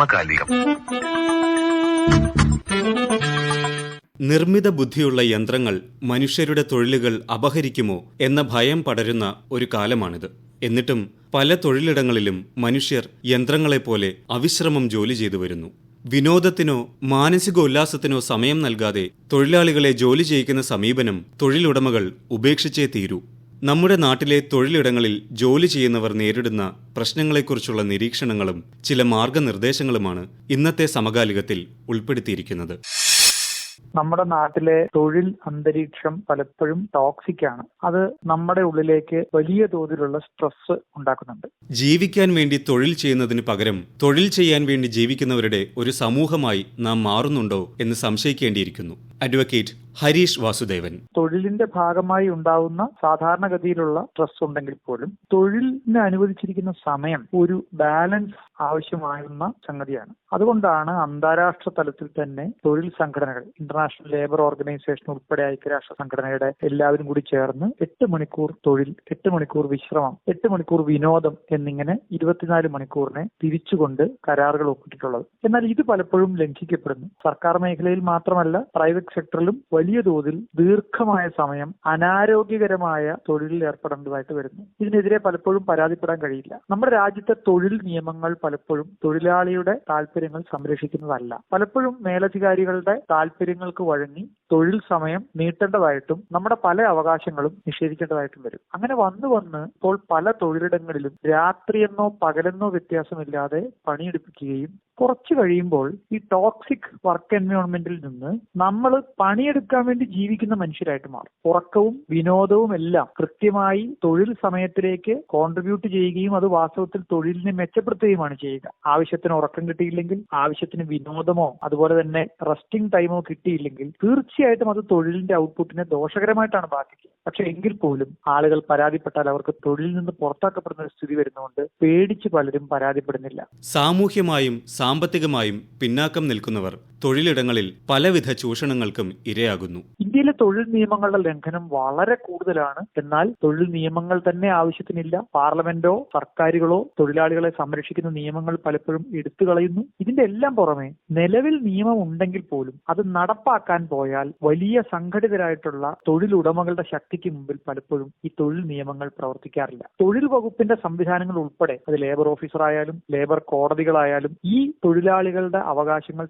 സമകാലികം. നിർമ്മിത ബുദ്ധിയുള്ള യന്ത്രങ്ങൾ മനുഷ്യരുടെ തൊഴിലുകൾ അപഹരിക്കുമോ എന്ന ഭയം പടരുന്ന ഒരു കാലമാണിത്. എന്നിട്ടും പല തൊഴിലിടങ്ങളിലും മനുഷ്യർ യന്ത്രങ്ങളെപ്പോലെ അവിശ്രമം ജോലി ചെയ്തു വരുന്നു. വിനോദത്തിനോ മാനസികോല്ലാസത്തിനോ സമയം നൽകാതെ തൊഴിലാളികളെ ജോലി ചെയ്യിക്കുന്ന സമീപനം തൊഴിലുടമകൾ ഉപേക്ഷിച്ചേ തീരൂ. നമ്മുടെ നാട്ടിലെ തൊഴിലിടങ്ങളിൽ ജോലി ചെയ്യുന്നവർ നേരിടുന്ന പ്രശ്നങ്ങളെക്കുറിച്ചുള്ള നിരീക്ഷണങ്ങളും ചില മാർഗനിർദ്ദേശങ്ങളുമാണ് ഇന്നത്തെ സമകാലികത്തിൽ ഉൾപ്പെടുത്തിയിരിക്കുന്നത്. നമ്മുടെ നാട്ടിലെ തൊഴിൽ അന്തരീക്ഷം പലപ്പോഴും ടോക്സിക് ആണ്. അത് നമ്മുടെ ഉള്ളിലേക്ക് വലിയ തോതിലുള്ള സ്ട്രെസ് ഉണ്ടാക്കുന്നുണ്ട്. ജീവിക്കാൻ വേണ്ടി തൊഴിൽ ചെയ്യുന്നതിന് പകരം തൊഴിൽ ചെയ്യാൻ വേണ്ടി ജീവിക്കുന്നവരുടെ ഒരു സമൂഹമായി നാം മാറുന്നുണ്ടോ എന്ന് സംശയിക്കേണ്ടിയിരിക്കുന്നു. അഡ്വക്കേറ്റ് ഹരീഷ് വാസുദേവൻ. തൊഴിലിന്റെ ഭാഗമായി ഉണ്ടാവുന്ന സാധാരണഗതിയിലുള്ള സ്ട്രെസ് ഉണ്ടെങ്കിൽ പോലും തൊഴിലിന് അനുവദിച്ചിരിക്കുന്ന സമയം ഒരു ബാലൻസ് ആവശ്യമാകുന്ന സംഗതിയാണ്. അതുകൊണ്ടാണ് അന്താരാഷ്ട്ര തലത്തിൽ തന്നെ തൊഴിൽ സംഘടനകൾ ഇന്റർനാഷണൽ ലേബർ ഓർഗനൈസേഷൻ ഉൾപ്പെടെ ഐക്യരാഷ്ട്ര സംഘടനയുടെ എല്ലാവരും കൂടി ചേർന്ന് എട്ട് മണിക്കൂർ തൊഴിൽ എട്ട് മണിക്കൂർ വിശ്രമം എട്ട് മണിക്കൂർ വിനോദം എന്നിങ്ങനെ ഇരുപത്തിനാല് മണിക്കൂറിനെ തിരിച്ചുകൊണ്ട് കരാറുകൾ ഒപ്പിട്ടിട്ടുള്ളത്. എന്നാൽ ഇത് പലപ്പോഴും ലംഘിക്കപ്പെടുന്നു. സർക്കാർ മേഖലയിൽ മാത്രമല്ല പ്രൈവറ്റ് സെക്ടറിലും വലിയ തോതിൽ ദീർഘമായ സമയം അനാരോഗ്യകരമായ തൊഴിലിൽ ഏർപ്പെടേണ്ടതായിട്ട് വരുന്നു. ഇതിനെതിരെ പലപ്പോഴും പരാതിപ്പെടാൻ കഴിയില്ല. നമ്മുടെ രാജ്യത്തെ തൊഴിൽ നിയമങ്ങൾ പലപ്പോഴും തൊഴിലാളിയുടെ താല്പര്യങ്ങൾ സംരക്ഷിക്കുന്നതല്ല. പലപ്പോഴും മേലധികാരികളുടെ താല്പര്യങ്ങൾക്ക് വഴങ്ങി തൊഴിൽ സമയം നീട്ടേണ്ടതായിട്ടും നമ്മുടെ പല അവകാശങ്ങളും നിഷേധിക്കേണ്ടതായിട്ടും വരും. അങ്ങനെ വന്നു വന്ന് ഇപ്പോൾ പല തൊഴിലിടങ്ങളിലും രാത്രിയെന്നോ പകലെന്നോ വ്യത്യാസമില്ലാതെ പണിയെടുപ്പിക്കുകയും കുറച്ച് കഴിയുമ്പോൾ ഈ ടോക്സിക് വർക്ക് എൻവയോൺമെന്റിൽ നിന്ന് നമ്മൾ പണിയെടുക്കാൻ വേണ്ടി ജീവിക്കുന്ന മനുഷ്യരായിട്ട് മാറും. ഉറക്കവും വിനോദവും എല്ലാം കൃത്യമായി തൊഴിൽ സമയത്തിലേക്ക് കോൺട്രിബ്യൂട്ട് ചെയ്യുകയും അത് വാസ്തവത്തിൽ തൊഴിലിനെ മെച്ചപ്പെടുത്തുകയുമാണ് ചെയ്യുക. ആവശ്യത്തിന് ഉറക്കം കിട്ടിയില്ലെങ്കിൽ ആവശ്യത്തിന് വിനോദമോ അതുപോലെ തന്നെ റെസ്റ്റിംഗ് ടൈമോ കിട്ടിയില്ലെങ്കിൽ തീർച്ചയായിട്ടും അത് തൊഴിലിന്റെ ഔട്ട്പുട്ടിനെ ദോഷകരമായിട്ടാണ് ബാധിക്കുക. പക്ഷെ എങ്കിൽ പോലും ആളുകൾ പരാതിപ്പെട്ടാൽ അവർക്ക് തൊഴിലിൽ നിന്ന് പുറത്താക്കപ്പെടുന്ന ഒരു സ്ഥിതി വരുന്നതുകൊണ്ട് പേടിച്ച് പലരും പരാതിപ്പെടുന്നില്ല. സാമൂഹ്യമായും സാമ്പത്തികമായും പിന്നാക്കം നിൽക്കുന്നവർ തൊഴിലിടങ്ങളിൽ പലവിധ ചൂഷണങ്ങൾക്കും ഇരയാകുന്നു. ഇന്ത്യയിലെ തൊഴിൽ നിയമങ്ങളുടെ ലംഘനം വളരെ കൂടുതലാണ്. എന്നാൽ തൊഴിൽ നിയമങ്ങൾ തന്നെ ആവശ്യത്തിനില്ല. പാർലമെന്റോ സർക്കാരുകളോ തൊഴിലാളികളെ സംരക്ഷിക്കുന്ന നിയമങ്ങൾ പലപ്പോഴും എടുത്തു കളയുന്നു. ഇതിന്റെ എല്ലാം പുറമെ നിലവിൽ നിയമം ഉണ്ടെങ്കിൽ പോലും അത് നടപ്പാക്കാൻ പോയാൽ വലിയ സംഘടിതരായിട്ടുള്ള തൊഴിലുടമകളുടെ ശക്തിക്ക് മുമ്പിൽ പലപ്പോഴും ഈ തൊഴിൽ നിയമങ്ങൾ പ്രവർത്തിക്കാറില്ല. തൊഴിൽ വകുപ്പിന്റെ സംവിധാനങ്ങൾ ഉൾപ്പെടെ അത് ലേബർ ഓഫീസറായാലും ലേബർ കോടതികളായാലും ഈ തൊഴിലാളികളുടെ അവകാശങ്ങൾ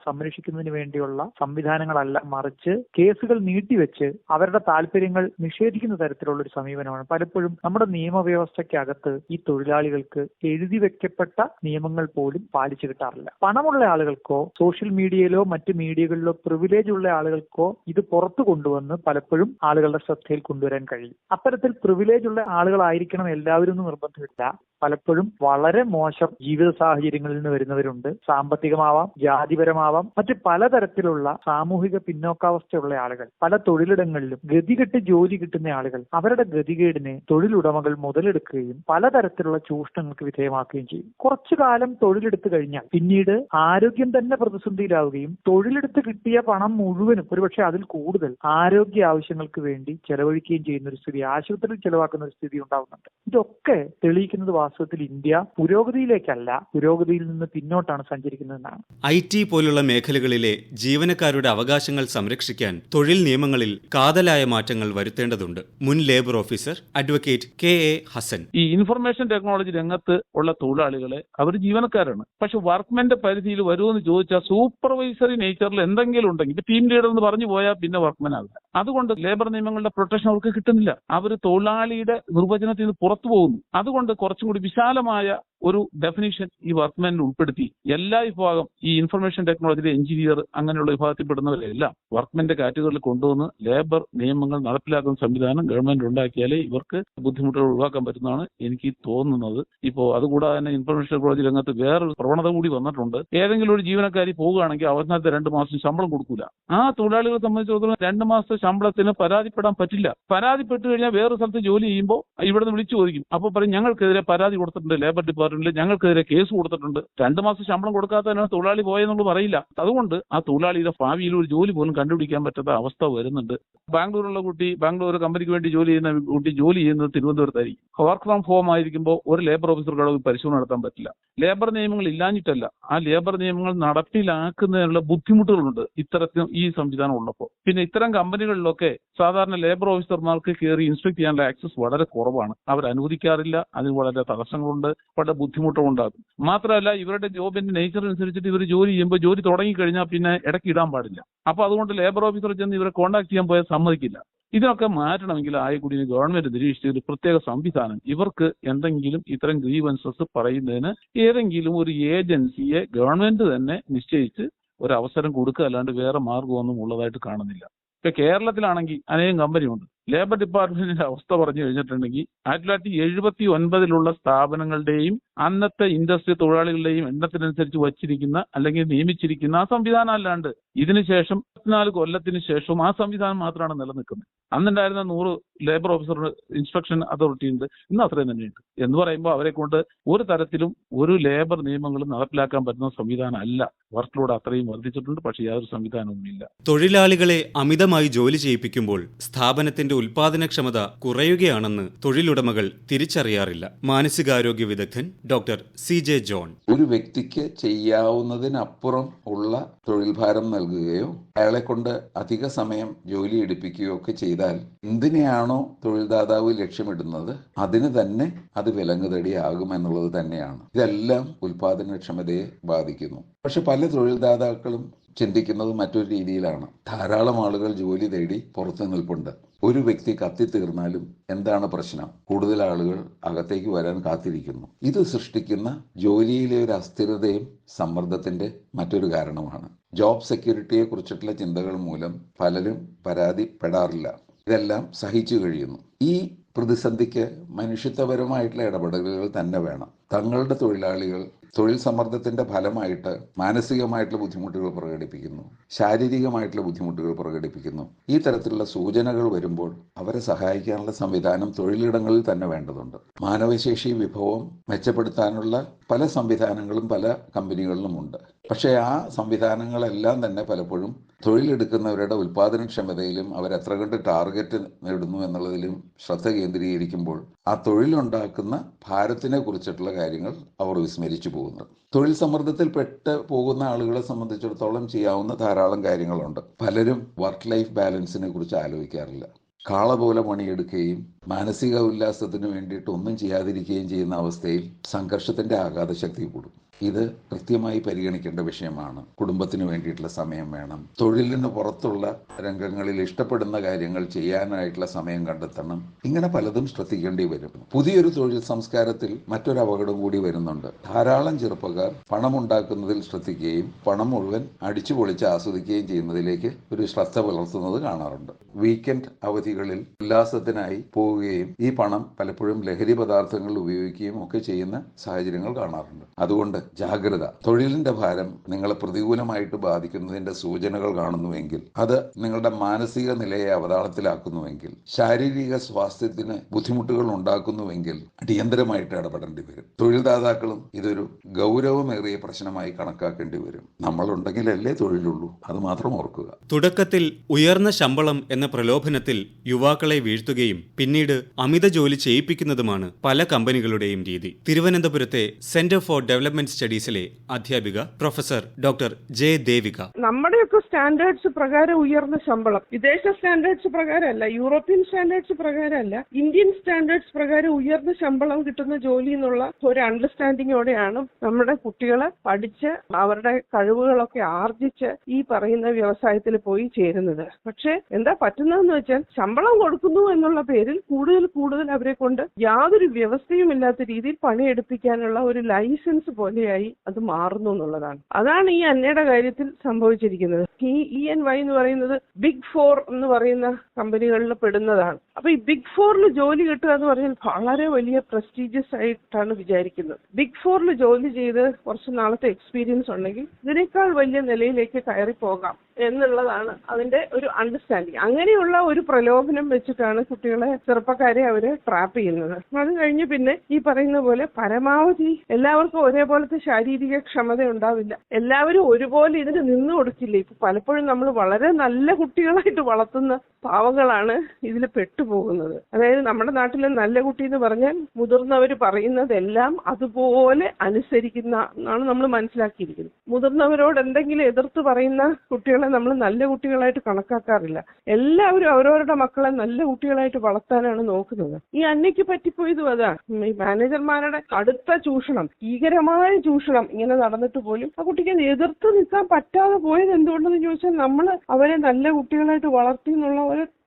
സംരക്ഷിക്കുന്നതിന് വേണ്ടിയുള്ള സംവിധാനങ്ങളല്ല മറിച്ച് കേസുകൾ നീട്ടിവെച്ച് അവരുടെ താല്പര്യങ്ങൾ നിഷേധിക്കുന്ന തരത്തിലുള്ള ഒരു സമീപനമാണ്. പലപ്പോഴും നമ്മുടെ നിയമവ്യവസ്ഥയ്ക്കകത്ത് ഈ തൊഴിലാളികൾക്ക് എഴുതി വെക്കപ്പെട്ട നിയമങ്ങൾ പോലും പാലിച്ചു കിട്ടാറില്ല. പണമുള്ള ആളുകൾക്കോ സോഷ്യൽ മീഡിയയിലോ മറ്റ് മീഡിയകളിലോ പ്രിവിലേജ് ഉള്ള ആളുകൾക്കോ ഇത് പുറത്തു കൊണ്ടുവന്ന് പലപ്പോഴും ആളുകളുടെ ശ്രദ്ധയിൽ കൊണ്ടുവരാൻ കഴിയും. അത്തരത്തിൽ പ്രിവിലേജ് ഉള്ള ആളുകളായിരിക്കണം എല്ലാവരും എന്ന് നിർബന്ധമില്ല. പലപ്പോഴും വളരെ മോശം ജീവിത സാഹചര്യങ്ങളിൽ നിന്ന് വരുന്നവരുണ്ട്. സാമ്പത്തികമാവാം ജാതിപരമാവാം മറ്റ് പലതരത്തിലുള്ള സാമൂഹിക പിന്നോക്കാവസ്ഥയുള്ള ആളുകൾ പല തൊഴിലിടങ്ങളിലും ഗതികെട്ട് ജോലി കിട്ടുന്ന ആളുകൾ അവരുടെ ഗതികേടിനെ തൊഴിലുടമകൾ മുതലെടുക്കുകയും പലതരത്തിലുള്ള ചൂഷണങ്ങൾക്ക് വിധേയമാക്കുകയും ചെയ്യും. കുറച്ചു കാലം തൊഴിലെടുത്തു കഴിഞ്ഞാൽ പിന്നീട് ആരോഗ്യം തന്നെ പ്രതിസന്ധിയിലാവുകയും തൊഴിലെടുത്ത് കിട്ടിയ പണം മുഴുവനും ഒരുപക്ഷെ അതിൽ കൂടുതൽ ആരോഗ്യ ആവശ്യങ്ങൾക്ക് വേണ്ടി ചെലവഴിക്കുകയും ചെയ്യുന്ന ഒരു സ്ഥിതി ആശുപത്രിയിൽ ചെലവാക്കുന്ന ഒരു സ്ഥിതി ഉണ്ടാവുന്നുണ്ട്. ഇതൊക്കെ തെളിയിക്കുന്നത് വാസ്തവത്തിൽ ഇന്ത്യ പുരോഗതിയിലേക്കല്ല പുരോഗതിയിൽ നിന്ന് പിന്നോട്ടാണ് സഞ്ചരിക്കുന്നതെന്നാണ്. ഐ ടി പോലുള്ള മേഖലകളിലെ ജീവനക്കാരുടെ അവകാശങ്ങൾ സംരക്ഷിക്കാൻ തൊഴിൽ നിയമങ്ങളിൽ കാതലായ മാറ്റങ്ങൾ വരുത്തേണ്ടതുണ്ട്. മുൻ labour officer advocate K A Hasan. ഈ ഇൻഫർമേഷൻ ടെക്നോളജി രംഗത്ത് ഉള്ള തൊഴിലാളികളെ അവർ ജീവനക്കാരാണ്. പക്ഷെ വർക്ക്മെന്റെ പരിധിയിൽ വരുമെന്ന് ചോദിച്ചാൽ സൂപ്പർവൈസറി നേച്ചറിൽ എന്തെങ്കിലും ഉണ്ടെങ്കിൽ ടീം ലീഡർ എന്ന് പറഞ്ഞു പോയാൽ പിന്നെ വർക്ക്മെൻ ആവില്ല. അതുകൊണ്ട് ലേബർ നിയമങ്ങളുടെ പ്രൊട്ടക്ഷൻ അവർക്ക് കിട്ടുന്നില്ല. അവർ തൊഴിലാളിയുടെ നിർവചനത്തിൽ നിന്ന് പുറത്തു പോകുന്നു. അതുകൊണ്ട് കുറച്ചും കൂടി വിശാലമായ ഒരു ഡെഫിനിഷൻ ഈ വർക്ക്മാനിൽ ഉൾപ്പെടുത്തി. എല്ലാ വിഭാഗം ഈ ഇൻഫർമേഷൻ ടെക്നോളജിയിലെ എഞ്ചിനീയർ അങ്ങനെയുള്ള വിഭാഗത്തിൽപ്പെടുന്നവരെല്ലാം വർക്ക്മെന്റെ കാറ്റഗറിയിൽ കൊണ്ടുവന്ന് ലേബർ നിയമങ്ങൾ നടപ്പിലാക്കുന്ന സംവിധാനം ഗവൺമെന്റ് ഉണ്ടാക്കിയാലേ ഇവർക്ക് ബുദ്ധിമുട്ടുകൾ ഒഴിവാക്കാൻ പറ്റുന്നതാണ് എനിക്ക് തോന്നുന്നത്. ഇപ്പോൾ അതുകൂടാതെ തന്നെ ഇൻഫർമേഷൻ ടെക്നോളജി രംഗത്ത് വേറൊരു പ്രവണത കൂടി വന്നിട്ടുണ്ട്. ഏതെങ്കിലും ഒരു ജീവനക്കാരി പോവുകയാണെങ്കിൽ അവസാനത്തെ രണ്ട് മാസം ശമ്പളം കൊടുക്കൂല. ആ തൊഴിലാളികളെ സംബന്ധിച്ചിടത്തോളം രണ്ട് മാസത്തെ ശമ്പളത്തിന് പരാതിപ്പെടാൻ പറ്റില്ല. പരാതിപ്പെട്ടു കഴിഞ്ഞാൽ വേറെ സ്ഥലത്ത് ജോലി ചെയ്യുമ്പോൾ ഇവിടുന്ന് വിളിച്ചു ചോദിക്കും. അപ്പോൾ പറയും ഞങ്ങൾക്കെതിരെ പരാതി കൊടുത്തിട്ടുണ്ട് ലേബർ ഡിപ്പാർട്ട്മെന്റ് ഡിപ്പാർട്ട്മെന്റിൽ ഞങ്ങൾക്കെതിരെ കേസ് കൊടുത്തിട്ടുണ്ട്. രണ്ടു മാസം ശമ്പളം കൊടുക്കാത്തതിനാണ് തൊഴിലാളി പോയെന്നുള്ളത് പറയില്ല അതുകൊണ്ട് ആ തൊഴിലാളിയുടെ ഭാവിയിൽ ഒരു ജോലി പോലും കണ്ടുപിടിക്കാൻ പറ്റാത്ത അവസ്ഥ വരുന്നുണ്ട്. ബാംഗ്ലൂരുള്ള കുട്ടി ബാംഗ്ലൂർ കമ്പനിക്ക് വേണ്ടി ജോലി ചെയ്യുന്ന കുട്ടി ജോലി ചെയ്യുന്നത് തിരുവനന്തപുരത്തായിരിക്കും. വർക്ക് ഫ്രം ഹോം ആയിരിക്കുമ്പോൾ ഒരു ലേബർ ഓഫീസർക്ക് അവിടെ ഒരു പരിശോധന നടത്താൻ പറ്റില്ല. ലേബർ നിയമങ്ങൾ ഇല്ലാഞ്ഞിട്ടല്ല. ആ ലേബർ നിയമങ്ങൾ നടപ്പിലാക്കുന്നതിനുള്ള ബുദ്ധിമുട്ടുകളുണ്ട് ഇത്തരത്തിൽ ഈ സംവിധാനം ഉള്ളപ്പോൾ. പിന്നെ ഇത്തരം കമ്പനികളിലൊക്കെ സാധാരണ ലേബർ ഓഫീസർമാർക്ക് കയറി ഇൻസ്പെക്ട് ചെയ്യാനുള്ള ആക്സസ് വളരെ കുറവാണ്. അവർ അനുവദിക്കാറില്ല അതിന് വളരെ തടസ്സങ്ങളുണ്ട്. വളരെ ബുദ്ധിമുട്ടും ഉണ്ടാകും മാത്രമല്ല ഇവരുടെ ജോബിന്റെ നേച്ചർ അനുസരിച്ചിട്ട് ഇവർ ജോലി ചെയ്യുമ്പോൾ ജോലി തുടങ്ങി കഴിഞ്ഞാൽ പിന്നെ ഇടയ്ക്ക് ഇടാൻ പാടില്ല. അപ്പൊ അതുകൊണ്ട് ലേബർ ഓഫീസർ ചെന്ന് ഇവരെ കോൺടാക്ട് ചെയ്യാൻ പോയാൽ സമ്മതിക്കില്ല. ഇതിനൊക്കെ മാറ്റണമെങ്കിൽ ആയക്കുടിന് ഗവൺമെന്റ് നിരീക്ഷിച്ച ഒരു പ്രത്യേക സംവിധാനം. ഇവർക്ക് എന്തെങ്കിലും ഇത്തരം ഗ്രീവൻസസ് പറയുന്നതിന് ഏതെങ്കിലും ഒരു ഏജൻസിയെ ഗവൺമെന്റ് തന്നെ നിശ്ചയിച്ച് ഒരു അവസരം കൊടുക്കുക. അല്ലാണ്ട് വേറെ മാർഗമൊന്നും ഉള്ളതായിട്ട് കാണുന്നില്ല. ഇപ്പൊ കേരളത്തിലാണെങ്കിൽ അനേകം കമ്പനിയുണ്ട് ലേബർ ഡിപ്പാർട്ട്മെന്റിന്റെ അവസ്ഥ പറഞ്ഞു കഴിഞ്ഞിട്ടുണ്ടെങ്കിൽ ആയിരത്തി തൊള്ളായിരത്തി എഴുപത്തി ഒൻപതിലുള്ള സ്ഥാപനങ്ങളുടെയും അന്നത്തെ ഇൻഡസ്ട്രി തൊഴിലാളികളുടെയും എണ്ണത്തിനനുസരിച്ച് വച്ചിരിക്കുന്ന അല്ലെങ്കിൽ നിയമിച്ചിരിക്കുന്ന ആ സംവിധാനം അല്ലാണ്ട് ഇതിനുശേഷം പത്തിനാല് കൊല്ലത്തിന് ശേഷവും ആ സംവിധാനം മാത്രമാണ് നിലനിൽക്കുന്നത്. അന്നുണ്ടായിരുന്ന നൂറ് ലേബർ ഓഫീസർ ഇൻസ്പെക്ഷൻ അതോറിറ്റി ഉണ്ട്. ഇന്ന് അത്രയും തന്നെയുണ്ട്. എന്ന് പറയുമ്പോൾ അവരെ കൊണ്ട് ഒരു തരത്തിലും ഒരു ലേബർ നിയമങ്ങളും നടപ്പിലാക്കാൻ പറ്റുന്ന സംവിധാനം അല്ല. വർക്ക് ലോഡ് അത്രയും വർദ്ധിച്ചിട്ടുണ്ട്. പക്ഷേ യാതൊരു സംവിധാനവും ഇല്ല. തൊഴിലാളികളെ അമിതമായി ജോലി ചെയ്യിപ്പിക്കുമ്പോൾ സ്ഥാപനത്തിന്റെ ഉൽപാദനക്ഷമത കുറയുകയാണെന്ന് തൊഴിലുടമകൾ തിരിച്ചറിയാറില്ല. മാനസികാരോഗ്യ വിദഗ്ധൻ ഡോക്ടർ സി ജെ ജോൺ. ഒരു വ്യക്തിക്ക് ചെയ്യാവുന്നതിനപ്പുറം ഉള്ള തൊഴിൽ ഭാരം നൽകുകയോ അയാളെ കൊണ്ട് അധിക സമയം ജോലി എടുപ്പിക്കുകയോ ഒക്കെ ചെയ്താൽ എന്തിനെയാണോ തൊഴിൽദാതാവ് ലക്ഷ്യമിടുന്നത് അതിന് തന്നെ അത് വിലങ്ങുതടിയാകും എന്നുള്ളത് തന്നെയാണ്. ഇതെല്ലാം ഉൽപാദനക്ഷമതയെ ബാധിക്കുന്നു. പക്ഷെ പല തൊഴിൽദാതാക്കളും ചിന്തിക്കുന്നത് മറ്റൊരു രീതിയിലാണ്. ധാരാളം ആളുകൾ ജോലി തേടി പുറത്തു നിൽപ്പുണ്ട്. ഒരു വ്യക്തി കത്തിത്തീർന്നാലും എന്താണ് പ്രശ്നം? കൂടുതൽ ആളുകൾ അകത്തേക്ക് വരാൻ കാത്തിരിക്കുന്നു. ഇത് സൃഷ്ടിക്കുന്ന ജോലിയിലെ ഒരു അസ്ഥിരതയും സമ്മർദ്ദത്തിന്റെ മറ്റൊരു കാരണമാണ് ജോബ് സെക്യൂരിറ്റിയെ കുറിച്ചിട്ടുള്ള ചിന്തകൾ മൂലം പലരും പരാതിപ്പെടാറില്ല. ഇതെല്ലാം സഹിച്ചു കഴിയുന്നു. ഈ പ്രതിസന്ധിക്ക് മനുഷ്യത്വപരമായിട്ടുള്ള ഇടപെടലുകൾ തന്നെ വേണം. തങ്ങളുടെ തൊഴിലാളികൾ തൊഴിൽ സമ്മർദ്ദത്തിന്റെ ഫലമായിട്ട് മാനസികമായിട്ടുള്ള ബുദ്ധിമുട്ടുകൾ പ്രകടിപ്പിക്കുന്നു ശാരീരികമായിട്ടുള്ള ബുദ്ധിമുട്ടുകൾ പ്രകടിപ്പിക്കുന്നു. ഈ തരത്തിലുള്ള സൂചനകൾ വരുമ്പോൾ അവരെ സഹായിക്കാനുള്ള സംവിധാനം തൊഴിലിടങ്ങളിൽ തന്നെ വേണ്ടതുണ്ട്. മാനവശേഷി വിഭവം മെച്ചപ്പെടുത്താനുള്ള പല സംവിധാനങ്ങളും പല കമ്പനികളിലും ഉണ്ട്. പക്ഷേ ആ സംവിധാനങ്ങളെല്ലാം തന്നെ പലപ്പോഴും തൊഴിലെടുക്കുന്നവരുടെ ഉൽപാദനക്ഷമതയിലും അവരെത്ര കണ്ട് ടാർഗറ്റ് നേടുന്നു എന്നുള്ളതിലും ശ്രദ്ധ കേന്ദ്രീകരിക്കുമ്പോൾ ആ തൊഴിലുണ്ടാക്കുന്ന ഭാരത്തിനെ കുറിച്ചിട്ടുള്ള കാര്യങ്ങൾ അവർ വിസ്മരിച്ചു പോകുന്നു തൊഴിൽ സമ്മർദ്ദത്തിൽ പെട്ട് പോകുന്ന ആളുകളെ സംബന്ധിച്ചിടത്തോളം ചെയ്യാവുന്ന ധാരാളം കാര്യങ്ങളുണ്ട്. പലരും വർക്ക് ലൈഫ് ബാലൻസിനെ കുറിച്ച് ആലോചിക്കാറില്ല. കാള പോലെ പണിയെടുക്കുകയും മാനസിക ഉല്ലാസത്തിന് വേണ്ടിയിട്ട് ഒന്നും ചെയ്യാതിരിക്കുകയും ചെയ്യുന്ന അവസ്ഥയിൽ സംഘർഷത്തിന്റെ ആഘാത ശക്തി കൂടും. ഇത് കൃത്യമായി പരിഗണിക്കേണ്ട വിഷയമാണ്. കുടുംബത്തിന് വേണ്ടിയിട്ടുള്ള സമയം വേണം. തൊഴിലിന് പുറത്തുള്ള രംഗങ്ങളിൽ ഇഷ്ടപ്പെടുന്ന കാര്യങ്ങൾ ചെയ്യാനായിട്ടുള്ള സമയം കണ്ടെത്തണം. ഇങ്ങനെ പലതും ശ്രദ്ധിക്കേണ്ടി വരും. പുതിയൊരു തൊഴിൽ സംസ്കാരത്തിൽ മറ്റൊരു അപകടം കൂടി വരുന്നുണ്ട്. ധാരാളം ചെറുപ്പക്കാർ പണം ഉണ്ടാക്കുന്നതിൽ ശ്രദ്ധിക്കുകയും പണം മുഴുവൻ അടിച്ചു പൊളിച്ച് ആസ്വദിക്കുകയും ചെയ്യുന്നതിലേക്ക് ഒരു ശ്രദ്ധ പുലർത്തുന്നത് കാണാറുണ്ട്. വീക്കെൻഡ് അവധികളിൽ ഉല്ലാസത്തിനായി പോവുകയും ഈ പണം പലപ്പോഴും ലഹരി പദാർത്ഥങ്ങൾ ഉപയോഗിക്കുകയും ഒക്കെ ചെയ്യുന്ന സാഹചര്യങ്ങൾ കാണാറുണ്ട്. അതുകൊണ്ട് ജാഗ്രത. തൊഴിലിന്റെ ഭാരം നിങ്ങളെ പ്രതികൂലമായിട്ട് ബാധിക്കുന്നതിന്റെ സൂചനകൾ കാണുന്നുവെങ്കിൽ അത് നിങ്ങളുടെ മാനസിക നിലയെ അവതാളത്തിലാക്കുന്നുവെങ്കിൽ ശാരീരിക സ്വാസ്ഥ്യത്തിന് ബുദ്ധിമുട്ടുകൾ ഉണ്ടാക്കുന്നുവെങ്കിൽ അടിയന്തരമായിട്ട് ഇടപെടേണ്ടി വരും. തൊഴിൽദാതാക്കളും ഇതൊരു ഗൗരവമേറിയ പ്രശ്നമായി കണക്കാക്കേണ്ടി വരും. നമ്മളുണ്ടെങ്കിലല്ലേ തൊഴിലുള്ളൂ. അത് മാത്രം ഓർക്കുക. തുടക്കത്തിൽ ഉയർന്ന ശമ്പളം എന്ന പ്രലോഭനത്തിൽ യുവാക്കളെ വീഴ്ത്തുകയും പിന്നീട് അമിത ജോലി ചെയ്യിപ്പിക്കുന്നതുമാണ് പല കമ്പനികളുടെയും രീതി. തിരുവനന്തപുരത്തെ സെന്റർ ഫോർ ഡെവലപ്മെന്റ് സ്റ്റഡീസിലെ അധ്യാപിക പ്രൊഫസർ ഡോക്ടർ ജെ ദേവിക. നമ്മുടെയൊക്കെ സ്റ്റാൻഡേർഡ്സ് പ്രകാരം ഉയർന്ന ശമ്പളം. വിദേശ സ്റ്റാൻഡേർഡ്സ് പ്രകാരമല്ല യൂറോപ്യൻ സ്റ്റാൻഡേർഡ്സ് പ്രകാരമല്ല ഇന്ത്യൻ സ്റ്റാൻഡേർഡ്സ് പ്രകാരം ഉയർന്ന ശമ്പളം കിട്ടുന്ന ജോലി എന്നുള്ള ഒരു അണ്ടർസ്റ്റാൻഡിങ്ങോടെയാണ് നമ്മുടെ കുട്ടികളെ പഠിച്ച് അവരുടെ കഴിവുകളൊക്കെ ആർജിച്ച് ഈ പറയുന്ന വ്യവസായത്തിൽ പോയി ചേരുന്നത്. പക്ഷെ എന്താ പറ്റുന്നതെന്ന് വെച്ചാൽ ശമ്പളം കൊടുക്കുന്നു എന്നുള്ള പേരിൽ കൂടുതൽ കൂടുതൽ അവരെ കൊണ്ട് യാതൊരു വ്യവസ്ഥയും ഇല്ലാത്ത രീതിയിൽ പണിയെടുപ്പിക്കാനുള്ള ഒരു ലൈസൻസ് പോലെയായി പോലെയായി അത് മാറുന്നു എന്നുള്ളതാണ്. അതാണ് ഈ അന്നയുടെ കാര്യത്തിൽ സംഭവിച്ചിരിക്കുന്നത്. ഈ ഇ എൻ വൈ എന്ന് പറയുന്നത് ബിഗ് ഫോർ എന്ന് പറയുന്ന കമ്പനികളിൽ പെടുന്നതാണ്. അപ്പൊ ഈ ബിഗ് ഫോറിൽ ജോലി കിട്ടുക എന്ന് പറഞ്ഞാൽ വളരെ വലിയ പ്രസ്റ്റീജിയസ് ആയിട്ടാണ് വിചാരിക്കുന്നത്. ബിഗ് ഫോറിൽ ജോലി ചെയ്ത് കുറച്ച് നാളത്തെ എക്സ്പീരിയൻസ് ഉണ്ടെങ്കിൽ ഇതിനേക്കാൾ വലിയ നിലയിലേക്ക് കയറി പോകാം എന്നുള്ളതാണ് അതിന്റെ ഒരു അണ്ടർസ്റ്റാൻഡിങ് അങ്ങനെയുള്ള ഒരു പ്രലോഭനം വെച്ചിട്ടാണ് കുട്ടികളെ ചെറുപ്പക്കാരെ അവർ ട്രാപ്പ് ചെയ്യുന്നത്. അത് കഴിഞ്ഞ് പിന്നെ ഈ പറയുന്ന പോലെ പരമാവധി എല്ലാവർക്കും ഒരേപോലത്തെ ശാരീരിക ക്ഷമത ഉണ്ടാവില്ല. എല്ലാവരും ഒരുപോലെ ഇതിന് നിന്നു കൊടുക്കില്ല? ഇപ്പൊ പലപ്പോഴും നമ്മൾ വളരെ നല്ല കുട്ടികളായിട്ട് വളർത്തുന്ന പാവങ്ങളാണ് ഇതിൽ പെട്ടുപോകുന്നത് അതായത് നമ്മുടെ നാട്ടിലെ നല്ല കുട്ടി എന്ന് പറഞ്ഞാൽ മുതിർന്നവർ പറയുന്നതെല്ലാം അതുപോലെ അനുസരിക്കുന്ന എന്നാണ് നമ്മൾ മനസ്സിലാക്കിയിരിക്കുന്നത്. മുതിർന്നവരോട് എന്തെങ്കിലും എതിർത്ത് പറയുന്ന കുട്ടികളെ നമ്മൾ നല്ല കുട്ടികളായിട്ട് കണക്കാക്കാറില്ല. എല്ലാവരും അവരവരുടെ മക്കളെ നല്ല കുട്ടികളായിട്ട് വളർത്താനാണ് നോക്കുന്നത്. ഈ അന്നയ്ക്ക് പറ്റിപ്പോയതും അതാ ഈ മാനേജർമാരുടെ കടുത്ത ചൂഷണം ഭീകരമായ ചൂഷണം ഇങ്ങനെ നടന്നിട്ട് പോലും ആ കുട്ടിക്ക് എതിർത്ത് നിൽക്കാൻ പറ്റാതെ പോയത് എന്തുകൊണ്ടെന്ന് ചോദിച്ചാൽ നമ്മൾ അവരെ നല്ല കുട്ടികളായിട്ട് വളർത്തി എന്നുള്ള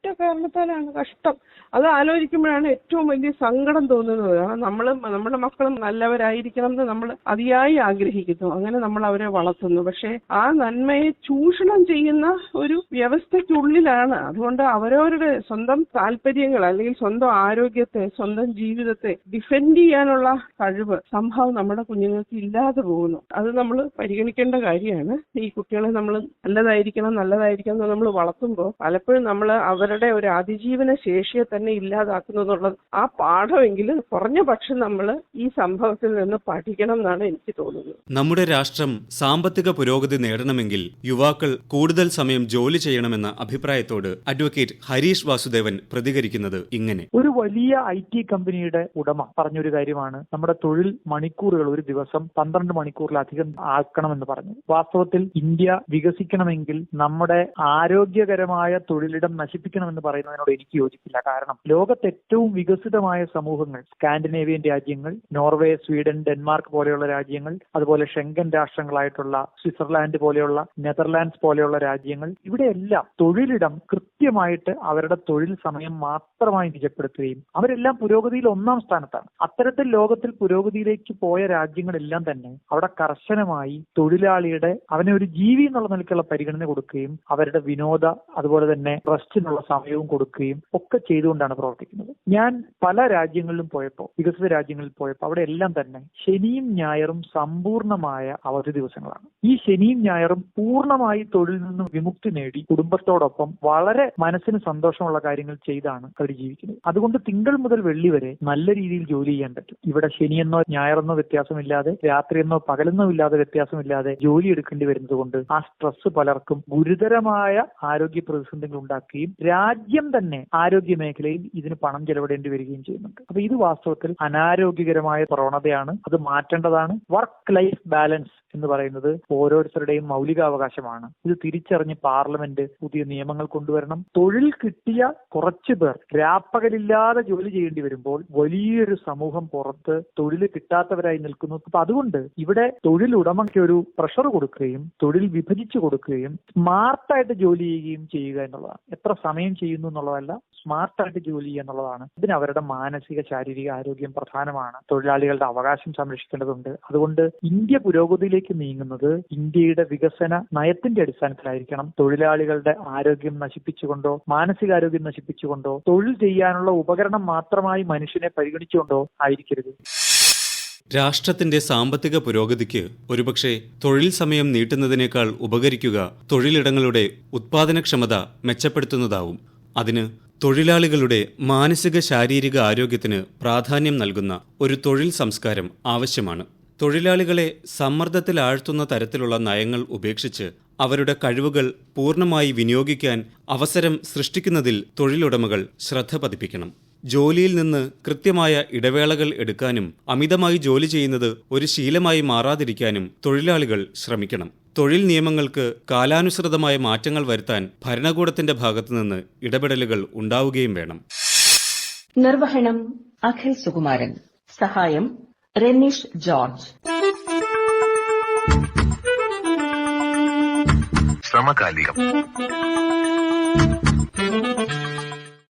ഒരൊറ്റ കാരണത്താലാണ് കഷ്ടം. അത് ആലോചിക്കുമ്പോഴാണ് ഏറ്റവും വലിയ സങ്കടം തോന്നുന്നത്. കാരണം നമ്മൾ നമ്മുടെ മക്കളും നല്ലവരായിരിക്കണം എന്ന് നമ്മൾ അതിയായി ആഗ്രഹിക്കുന്നു. അങ്ങനെ നമ്മൾ അവരെ വളർത്തുന്നു. പക്ഷേ ആ നന്മയെ ചൂഷണം ചെയ്യുന്ന ഒരു വ്യവസ്ഥയ്ക്കുള്ളിലാണ്. അതുകൊണ്ട് അവരവരുടെ സ്വന്തം താല്പര്യങ്ങൾ അല്ലെങ്കിൽ സ്വന്തം ആരോഗ്യത്തെ സ്വന്തം ജീവിതത്തെ ഡിഫെൻഡ് ചെയ്യാനുള്ള കഴിവ് സംഭവം നമ്മുടെ കുഞ്ഞുങ്ങൾക്ക് ഇല്ലാതെ പോകുന്നു. അത് നമ്മൾ പരിഗണിക്കേണ്ട കാര്യമാണ്. ഈ കുട്ടികളെ നമ്മൾ നല്ലതായിരിക്കണം നല്ലതായിരിക്കണം എന്ന് നമ്മൾ വളർത്തുമ്പോൾ പലപ്പോഴും നമ്മൾ അവരുടെ ഒരു അതിജീവന ശേഷിയെ തന്നെ ഇല്ലാതാക്കുന്നു എന്നുള്ളത് ആ പാഠമെങ്കിലും കുറഞ്ഞ പക്ഷം നമ്മൾ ഈ സംഭവത്തിൽ നിന്ന് പഠിക്കണം എന്നാണ് എനിക്ക് തോന്നുന്നത്. നമ്മുടെ രാഷ്ട്രം സാമ്പത്തിക പുരോഗതി നേടണമെങ്കിൽ യുവാക്കൾ കൂടുതൽ സമയം ജോലി ചെയ്യണമെന്ന അഭിപ്രായത്തോട് അഡ്വക്കേറ്റ് ഹരീഷ് വാസുദേവൻ പ്രതികരിക്കുന്നത് ഇങ്ങനെ. ഒരു വലിയ ഐ ടി കമ്പനിയുടെ ഉടമ പറഞ്ഞൊരു കാര്യമാണ് നമ്മുടെ തൊഴിൽ മണിക്കൂറുകൾ ഒരു ദിവസം പന്ത്രണ്ട് മണിക്കൂറിലധികം ആക്കണമെന്ന് പറഞ്ഞു. വാസ്തവത്തിൽ ഇന്ത്യ വികസിക്കണമെങ്കിൽ നമ്മുടെ ആരോഗ്യകരമായ തൊഴിലിടം നശിപ്പിക്കണമെന്ന് പറയുന്നതിനോട് എനിക്ക് യോജിപ്പില്ല. കാരണം ലോകത്ത് ഏറ്റവും വികസിതമായ സമൂഹങ്ങൾ സ്കാൻഡിനേവിയൻ രാജ്യങ്ങൾ നോർവേ സ്വീഡൻ ഡെൻമാർക്ക് പോലെയുള്ള രാജ്യങ്ങൾ അതുപോലെ ഷെങ്കൻ രാഷ്ട്രങ്ങളായിട്ടുള്ള സ്വിറ്റ്സർലാൻഡ് പോലെയുള്ള നെതർലാൻഡ്സ് പോലെയുള്ള രാജ്യങ്ങൾ ഇവിടെയെല്ലാം തൊഴിലിടം കൃത്യമായിട്ട് അവരുടെ തൊഴിൽ സമയം മാത്രമായി നിജപ്പെടുത്തുകയും അവരെല്ലാം പുരോഗതിയിൽ ഒന്നാം സ്ഥാനത്താണ്. അത്തരത്തിൽ ലോകത്തിൽ പുരോഗതിയിലേക്ക് പോയ രാജ്യങ്ങളെല്ലാം തന്നെ അവിടെ കർശനമായി തൊഴിലാളിയുടെ അവനെ ഒരു ജീവി എന്നുള്ള നിലയ്ക്കുള്ള പരിഗണന കൊടുക്കുകയും അവരുടെ വിനോദ അതുപോലെ തന്നെ റെസ്റ്റിനുള്ള സമയവും കൊടുക്കുകയും ഒക്കെ ചെയ്തുകൊണ്ടാണ് പ്രവർത്തിക്കുന്നത്. ഞാൻ പല രാജ്യങ്ങളിലും പോയപ്പോൾ വികസിത രാജ്യങ്ങളിൽ പോയപ്പോൾ അവിടെ എല്ലാം തന്നെ ശനിയും ഞായറും സമ്പൂർണമായ അവധി ദിവസങ്ങളാണ്. ഈ ശനിയും ഞായറും പൂർണമായി തൊഴിൽ നിന്നും വിമുക്തി നേടി കുടുംബത്തോടൊപ്പം വളരെ മനസ്സിന് സന്തോഷമുള്ള കാര്യങ്ങൾ ചെയ്താണ് അവർ ജീവിക്കുന്നത്. അതുകൊണ്ട് തിങ്കൾ മുതൽ വെള്ളി വരെ നല്ല രീതിയിൽ ജോലി ചെയ്യാൻ പറ്റും. ഇവിടെ ശനിയെന്നോ ഞായറെന്നോ വ്യത്യാസമില്ലാതെ രാത്രിയെന്നോ പകലെന്നോ ഇല്ലാതെ വ്യത്യാസമില്ലാതെ ജോലി എടുക്കേണ്ടി വരുന്നത് കൊണ്ട് ആ സ്ട്രെസ് പലർക്കും ഗുരുതരമായ ആരോഗ്യ പ്രതിസന്ധികൾ ഉണ്ടാക്കുകയും രാജ്യം തന്നെ ആരോഗ്യ മേഖലയിൽ ഇതിന് പണം ചെലവിടേണ്ടി വരികയും ചെയ്യുന്നുണ്ട്. അപ്പൊ ഇത് വാസ്തവത്തിൽ അനാരോഗ്യകരമായ പ്രവണതയാണ്. അത് മാറ്റേണ്ടതാണ്. വർക്ക് ലൈഫ് ബാലൻസ് എന്ന് പറയുന്നത് ഓരോരുത്തരുടെയും മൗലികാവകാശമാണ്. ഇത് തിരിച്ചറിഞ്ഞ് പാർലമെന്റ് പുതിയ നിയമങ്ങൾ കൊണ്ടുവരണം. തൊഴിൽ കിട്ടിയ കുറച്ചു പേർ രാപ്പകലില്ലാതെ ജോലി ചെയ്യേണ്ടി വരുമ്പോൾ വലിയൊരു സമൂഹം പുറത്ത് തൊഴിൽ കിട്ടാത്തവരായി നിൽക്കുന്നു. അപ്പൊ അതുകൊണ്ട് ഇവിടെ തൊഴിലുടമയ്ക്ക് ഒരു പ്രഷർ കൊടുക്കുകയും തൊഴിൽ വിഭജിച്ചു കൊടുക്കുകയും സ്മാർട്ടായിട്ട് ജോലി ചെയ്യുകയും ചെയ്യുക എന്നുള്ളതാണ്. എത്ര സമയം ചെയ്യുന്നു എന്നുള്ളതല്ല സ്മാർട്ടായിട്ട് ജോലി ചെയ്യുക എന്നുള്ളതാണ്. ഇതിന് അവരുടെ മാനസിക ശാരീരിക ആരോഗ്യം പ്രധാനമാണ്. തൊഴിലാളികളുടെ അവകാശം സംരക്ഷിക്കേണ്ടതുണ്ട്. അതുകൊണ്ട് ഇന്ത്യ പുരോഗതിയിലേക്ക് നീങ്ങുന്നത് ഇന്ത്യയുടെ വികസന നയത്തിന്റെ അടിസ്ഥാനത്തിലായിരിക്കണം. തൊഴിലാളികളുടെ ആരോഗ്യം നശിപ്പിച്ചുകൊണ്ടോ മാനസികാരോഗ്യം നശിപ്പിച്ചുകൊണ്ടോ തൊഴിൽ ചെയ്യാനുള്ള ഉപകരണം മാത്രമായി മനുഷ്യനെ പരിഗണിച്ചുകൊണ്ടോ ആയിരിക്കരുത്. രാഷ്ട്രത്തിന്റെ സാമ്പത്തിക പുരോഗതിക്ക് ഒരുപക്ഷെ തൊഴിൽ സമയം നീട്ടുന്നതിനേക്കാൾ ഉപകരിക്കുക തൊഴിലിടങ്ങളുടെ ഉത്പാദനക്ഷമത മെച്ചപ്പെടുത്തുന്നതാവും. അതിന് തൊഴിലാളികളുടെ മാനസിക ശാരീരിക ആരോഗ്യത്തിന് പ്രാധാന്യം നൽകുന്ന ഒരു തൊഴിൽ സംസ്കാരം ആവശ്യമാണ്. തൊഴിലാളികളെ സമ്മർദ്ദത്തിലാഴ്ത്തുന്ന തരത്തിലുള്ള നയങ്ങൾ ഉപേക്ഷിച്ച് അവരുടെ കഴിവുകൾ പൂർണമായി വിനിയോഗിക്കാൻ അവസരം സൃഷ്ടിക്കുന്നതിൽ തൊഴിലുടമകൾ ശ്രദ്ധ പതിപ്പിക്കണം. ജോലിയിൽ നിന്ന് കൃത്യമായ ഇടവേളകൾ എടുക്കാനും അമിതമായി ജോലി ചെയ്യുന്നത് ഒരു ശീലമായി മാറാതിരിക്കാനും തൊഴിലാളികൾ ശ്രമിക്കണം. തൊഴിൽ നിയമങ്ങൾക്ക് കാലാനുസൃതമായ മാറ്റങ്ങൾ വരുത്താൻ ഭരണകൂടത്തിന്റെ ഭാഗത്തുനിന്ന് ഇടപെടലുകൾ ഉണ്ടാവുകയും വേണം. നിർവഹണം അഖിൽ സുകുമാരൻ. സഹായം റെനീഷ് ജോർജ്. സമകാലികം.